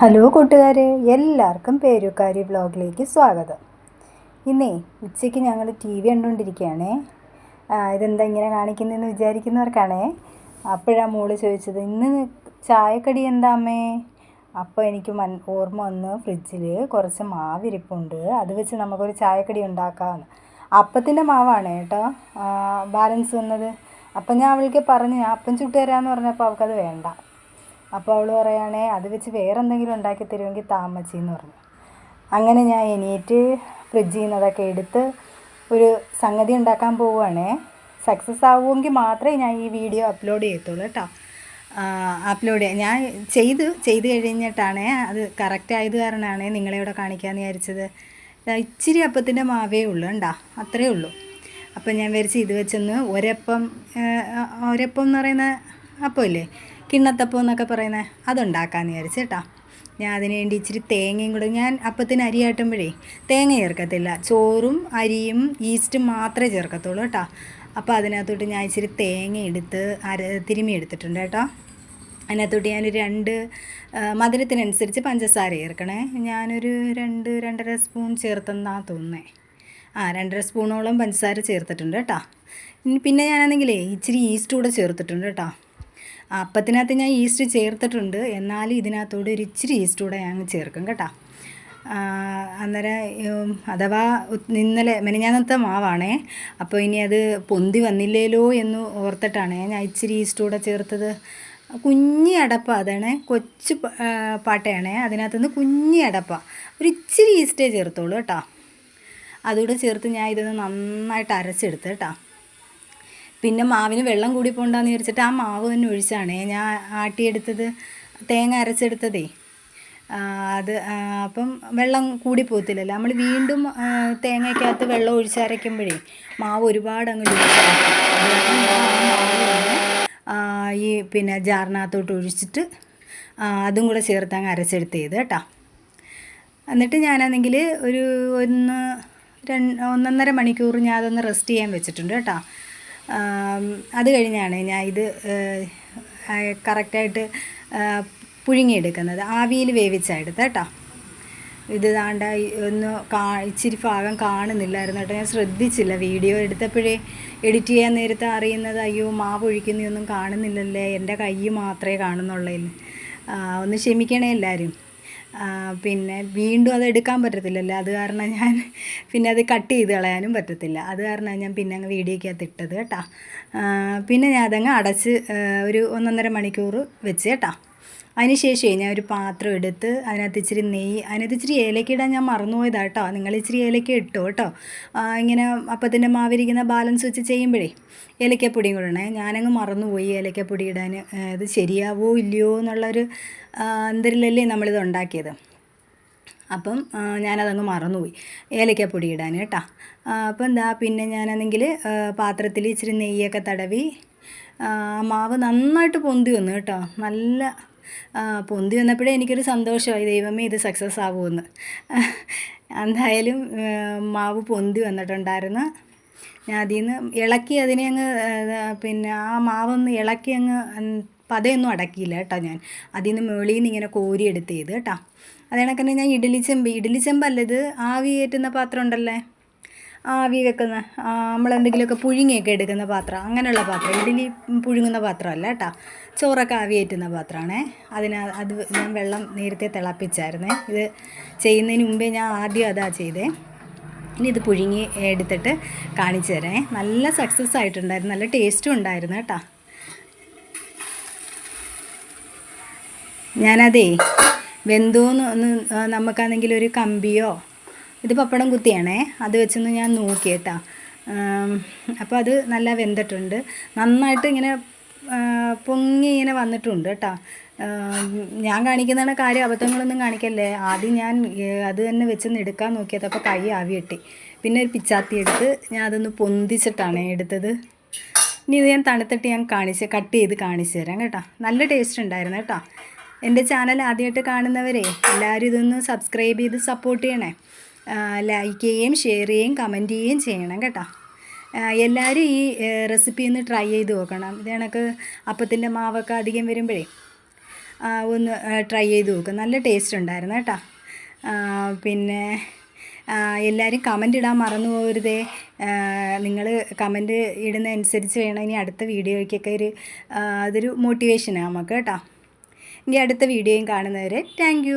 Hello കൂട്ടുകാരെ എല്ലാവർക്കും പേരുക്കാരി വ്ലോഗിലേക്ക് സ്വാഗതം. ഇന്നേ ഉച്ചയ്ക്ക് ഞങ്ങൾ ടി വി കണ്ടുകൊണ്ടിരിക്കുകയാണേ. ഇതെന്താ ഇങ്ങനെ കാണിക്കുന്നതെന്ന് വിചാരിക്കുന്നവർക്കാണേ. അപ്പോഴാണ് മോൾ ചോദിച്ചത് ഇന്ന് ചായക്കടി എന്താ അമ്മേ? അപ്പോൾ എനിക്ക് മൻ ഓർമ്മ വന്ന് ഫ്രിഡ്ജിൽ കുറച്ച് മാവിരിപ്പുണ്ട്. അത് വെച്ച് നമുക്കൊരു ചായക്കടി ഉണ്ടാക്കാമെന്ന് അപ്പത്തിന്റെ മാവാണ് കേട്ടോ ബാലൻസ് വന്നത്. അപ്പം ഞാൻ അവൾക്ക് പറഞ്ഞു അപ്പം ചുട്ടുതരാമെന്ന് പറഞ്ഞപ്പോൾ അവൾക്കത് വേണ്ട. അപ്പോൾ അവൾ പറയുകയാണേ അത് വെച്ച് വേറെ എന്തെങ്കിലും ഉണ്ടാക്കി തരുമെങ്കിൽ താമച്ചി എന്ന് പറഞ്ഞു. അങ്ങനെ ഞാൻ എണീറ്റ് ഫ്രിഡ്ജിൽ നിന്ന് അതൊക്കെ എടുത്ത് ഒരു സംഗതി ഉണ്ടാക്കാൻ പോവുകയാണേ സക്സസ് ആവുമെങ്കിൽ മാത്രമേ ഞാൻ ഈ വീഡിയോ അപ്ലോഡ് ചെയ്യത്തുള്ളൂ കേട്ടോ. അപ്ലോഡ് ചെയ്യാം. ഞാൻ ചെയ്തു ചെയ്ത് കഴിഞ്ഞിട്ടാണ് അത് കറക്റ്റ് ആയത് കാരണമാണ് നിങ്ങളെ ഇവിടെ കാണിക്കാമെന്ന് വിചാരിച്ചത്. ഇച്ചിരി അപ്പത്തിന്റെ മാവേ ഉള്ളൂ കണ്ടാ അത്രേ ഉള്ളൂ. അപ്പം ഞാൻ വിചാരിച്ച് ഇത് വെച്ചൊന്ന് ഒരപ്പം ഒരപ്പം എന്ന് പറയുന്ന അപ്പമില്ലേ? കിണ്ണത്തപ്പം എന്നൊക്കെ പറയുന്നത് അതുണ്ടാക്കാമെന്ന് വിചാരിച്ചു കേട്ടോ ഞാൻ അതിന് വേണ്ടി ഇച്ചിരി തേങ്ങയും കൂടെ ഞാൻ അപ്പത്തിന് അരി ആട്ടുമ്പോഴേ തേങ്ങ ചേർക്കത്തില്ല. ചോറും അരിയും ഈസ്റ്റും മാത്രമേ ചേർക്കത്തുള്ളൂ കേട്ടോ. അപ്പോൾ അതിനകത്തോട്ട് ഞാൻ ഇച്ചിരി തേങ്ങ എടുത്ത് അര തിരുമ്മി എടുത്തിട്ടുണ്ട് കേട്ടോ. അതിനകത്തോട്ട് ഞാനൊരു രണ്ട് മധുരത്തിനനുസരിച്ച് പഞ്ചസാര ചേർക്കണേ. ഞാനൊരു രണ്ട് രണ്ടര സ്പൂൺ ചേർത്തെന്നാണ് തോന്നുന്നത് ആ രണ്ടര സ്പൂണോളം പഞ്ചസാര ചേർത്തിട്ടുണ്ട് കേട്ടോ. പിന്നെ ഞാനാണെങ്കിലേ ഇച്ചിരി ഈസ്റ്റ് കൂടെ ചേർത്തിട്ടുണ്ട് കേട്ടോ. അപ്പത്തിനകത്ത് ഞാൻ ഈസ്റ്റ് ചേർത്തിട്ടുണ്ട്. എന്നാലും ഇതിനകത്തോട് ഒരു ഇച്ചിരി ഈസ്റ്റ് കൂടെ ഞാൻ ചേർക്കും കേട്ടോ. അന്നേരം അഥവാ ഇന്നലെ മെനഞ്ഞാന്നത്തെ മാവാണേ. അപ്പോൾ ഇനി അത് പൊന്തി വന്നില്ലേലോ എന്ന് ഓർത്തിട്ടാണ് ഞാൻ ഇച്ചിരി ഈസ്റ്റ് കൂടെ ചേർത്തത്. കുഞ്ഞി അടപ്പ അതാണ് കൊച്ചു പാട്ടയാണേ. അതിനകത്തുനിന്ന് കുഞ്ഞി അടപ്പ. ഒരു ഇച്ചിരി ഈസ്റ്റേ ചേർത്തോളൂ കേട്ടോ. അതുകൂടെ ചേർത്ത് ഞാൻ ഇതൊന്ന് നന്നായിട്ട് അരച്ചെടുത്ത് കേട്ടോ. പിന്നെ മാവിന് വെള്ളം കൂടി പോകണ്ടെന്ന് വിചാരിച്ചിട്ട് ആ മാവ് തന്നെ ഒഴിച്ചാണേ. ഞാൻ ആട്ടിയെടുത്തത് തേങ്ങ അരച്ചെടുത്തതേ. അത് അപ്പം വെള്ളം കൂടി പോകത്തില്ലല്ലോ. നമ്മൾ വീണ്ടും തേങ്ങയ്ക്കകത്ത് വെള്ളം ഒഴിച്ചരയ്ക്കുമ്പോഴേ മാവ് ഒരുപാട് അങ്ങ് ഈ പിന്നെ ജാറിനകത്തോട്ട് ഒഴിച്ചിട്ട് അതും കൂടെ ചേർത്ത് അങ്ങ് അരച്ചെടുത്ത് ചെയ്ത് കേട്ടോ. എന്നിട്ട് ഞാനാണെങ്കിൽ ഒരു ഒന്ന് രണ്ട് ഒന്നൊന്നര മണിക്കൂർ ഞാൻ അതൊന്ന് റെസ്റ്റ് ചെയ്യാൻ വെച്ചിട്ടുണ്ട് കേട്ടോ. അത് കഴിഞ്ഞാണ് ഞാൻ ഇത് കറക്റ്റായിട്ട് പുഴുങ്ങിയെടുക്കുന്നത്. ആവിയിൽ വേവിച്ചെടുത്ത കേട്ടോ. ഇത് താണ്ട ഒന്ന് കാ ഇച്ചിരി ഭാഗം കാണുന്നില്ലായിരുന്നു കേട്ടോ. ഞാൻ ശ്രദ്ധിച്ചില്ല വീഡിയോ എടുത്തപ്പോഴേ എഡിറ്റ് ചെയ്യാൻ നേരത്തെ അറിയുന്നത് അയ്യോ മാവ് ഒഴിക്കുന്നതൊന്നും കാണുന്നില്ലല്ലേ എന്റെ കൈ മാത്രമേ കാണുന്നുള്ളൂ ഒന്ന് ക്ഷമിക്കണേ എല്ലാവരും. പിന്നെ വീണ്ടും അത് എടുക്കാൻ പറ്റത്തില്ലല്ലോ. അത് കാരണം ഞാൻ പിന്നെ അത് കട്ട് ചെയ്ത് കളയാനും പറ്റത്തില്ല. അത് കാരണം ഞാൻ പിന്നെ അങ്ങ് വീഡിയോക്കകത്ത് ഇട്ടത് കേട്ടോ. പിന്നെ ഞാൻ അതങ്ങ് അടച്ച് ഒരു ഒന്നൊന്നര മണിക്കൂർ വെച്ച് കേട്ടോ. അതിന് ശേഷമേ ഞാൻ ഒരു പാത്രം എടുത്ത് അതിനകത്ത് ഇച്ചിരി നെയ്യ് അതിനകത്ത് ഇച്ചിരി ഏലക്ക ഇടാൻ ഞാൻ മറന്നുപോയതാണ് കേട്ടോ. നിങ്ങൾ ഇച്ചിരി ഏലക്ക ഇട്ടോ കേട്ടോ? ഇങ്ങനെ അപ്പത്തിന്റെ മാവിരിക്കുന്ന ബാലൻസ് വെച്ച് ചെയ്യുമ്പോഴേ ഏലക്കപ്പൊടിയും കൂടെ ഇടണേ. ഞാനങ്ങ് മറന്നുപോയി ഏലക്കപ്പൊടി ഇടാൻ. ഇത് ശരിയാവോ ഇല്ലയോ എന്നുള്ളൊരു അന്തരിലല്ലേ നമ്മളിത് ഉണ്ടാക്കിയത്. അപ്പം ഞാനതങ്ങ് മറന്നുപോയി ഏലക്കപ്പൊടി ഇടാൻ കേട്ടോ. അപ്പം എന്താ പിന്നെ ഞാനാണെങ്കിൽ പാത്രത്തിൽ ഇച്ചിരി നെയ്യൊക്കെ തടവി മാവ് നന്നായിട്ട് പൊന്തി വന്നു കേട്ടോ. നല്ല പൊന്തി വന്നപ്പോഴേ എനിക്കൊരു സന്തോഷമായി. ദൈവമേ ഇത് സക്സസ് ആവുമെന്ന് എന്തായാലും മാവ് പൊന്തി വന്നിട്ടുണ്ടായിരുന്നു. ഞാൻ അതിൽ നിന്ന് ഇളക്കി അതിനെ അങ്ങ് പിന്നെ ആ മാവൊന്ന് ഇളക്കി അങ്ങ് പതയൊന്നും അടക്കിയില്ല കേട്ടോ ഞാൻ. അതിൽ നിന്ന് മുകളിൽ നിന്ന് ഇങ്ങനെ കോരിയെടുത്ത് ചെയ്ത് കേട്ടോ. അതേ കണക്കന്നെ ഞാൻ ഇഡലി ചെമ്പ് ഇഡലി ചെമ്പല്ലത് ആവി കയറ്റുന്ന പാത്രം ഉണ്ടല്ലേ? ആവി വെക്കുന്ന നമ്മളെന്തെങ്കിലുമൊക്കെ പുഴുങ്ങിയൊക്കെ എടുക്കുന്ന പാത്രം അങ്ങനെയുള്ള പാത്രം ഇഡ്ഡലി പുഴുങ്ങുന്ന പാത്രമല്ല കേട്ടോ. ചോറൊക്കെ ആവി കയറ്റുന്ന പാത്രമാണേ. അതിന് അത് ഞാൻ വെള്ളം നേരത്തെ തിളപ്പിച്ചായിരുന്നേ. ഇത് ചെയ്യുന്നതിന് മുമ്പേ ഞാൻ ആദ്യം അതാ ചെയ്തേ. ഇനി ഇത് പുഴുങ്ങി എടുത്തിട്ട് കാണിച്ചു തരാം. നല്ല സക്സസ് ആയിട്ടുണ്ടായിരുന്നു. നല്ല ടേസ്റ്റും ഉണ്ടായിരുന്നു കേട്ടോ. ഞാനതേ വെന്തോന്ന് ഒന്ന് നമുക്കാണെങ്കിൽ ഒരു കമ്പിയോ ഇത് പപ്പടം കുത്തിയാണേ. അത് വെച്ചൊന്ന് ഞാൻ നോക്കി കേട്ടോ അപ്പോൾ അത് നല്ല വെന്തിട്ടുണ്ട്. നന്നായിട്ട് ഇങ്ങനെ പൊങ്ങി ഇങ്ങനെ വന്നിട്ടുണ്ട് കേട്ടോ. ഞാൻ കാണിക്കുന്നതാണ് കാര്യം അബദ്ധങ്ങളൊന്നും കാണിക്കല്ലേ. ആദ്യം ഞാൻ അത് തന്നെ വെച്ചൊന്ന് എടുക്കാൻ നോക്കിയത്. അപ്പോൾ കൈ ആവി പിന്നെ ഒരു പിച്ചാത്തി എടുത്ത് ഞാൻ അതൊന്ന് പൊന്തിച്ചിട്ടാണ് എടുത്തത്. ഇനി ഇത് ഞാൻ തണുത്തിട്ട് ഞാൻ കാണിച്ച് കട്ട് ചെയ്ത് കാണിച്ചു തരാം കേട്ടോ. നല്ല ടേസ്റ്റ് ഉണ്ടായിരുന്നു കേട്ടോ. എന്റെ ചാനൽ ആദ്യമായിട്ട് കാണുന്നവരെ എല്ലാവരും ഇതൊന്ന് സബ്സ്ക്രൈബ് ചെയ്ത് സപ്പോർട്ട് ചെയ്യണേ. ലൈക്ക് ചെയ്യുകയും ഷെയർ ചെയ്യുകയും കമന്റ് ചെയ്യുകയും ചെയ്യണം കേട്ടോ. എല്ലാവരും ഈ റെസിപ്പി ഒന്ന് ട്രൈ ചെയ്ത് നോക്കണം. ഇത് കണക്ക് അപ്പത്തിന്റെ മാവൊക്കെ അധികം വരുമ്പോഴേ ഒന്ന് ട്രൈ ചെയ്ത് നോക്കുക നല്ല ടേസ്റ്റ് ഉണ്ടായിരുന്നു കേട്ടോ. പിന്നെ എല്ലാവരും കമന്റ് ഇടാൻ മറന്നു പോകരുതേ. നിങ്ങൾ കമന്റ് ഇടുന്ന അനുസരിച്ച് വേണം ഇനി അടുത്ത വീഡിയോയ്ക്കൊക്കെ ഒരു അതൊരു മോട്ടിവേഷനാണ് നമുക്ക് കേട്ടോ. ഇനി അടുത്ത വീഡിയോയും കാണുന്നവരെ താങ്ക്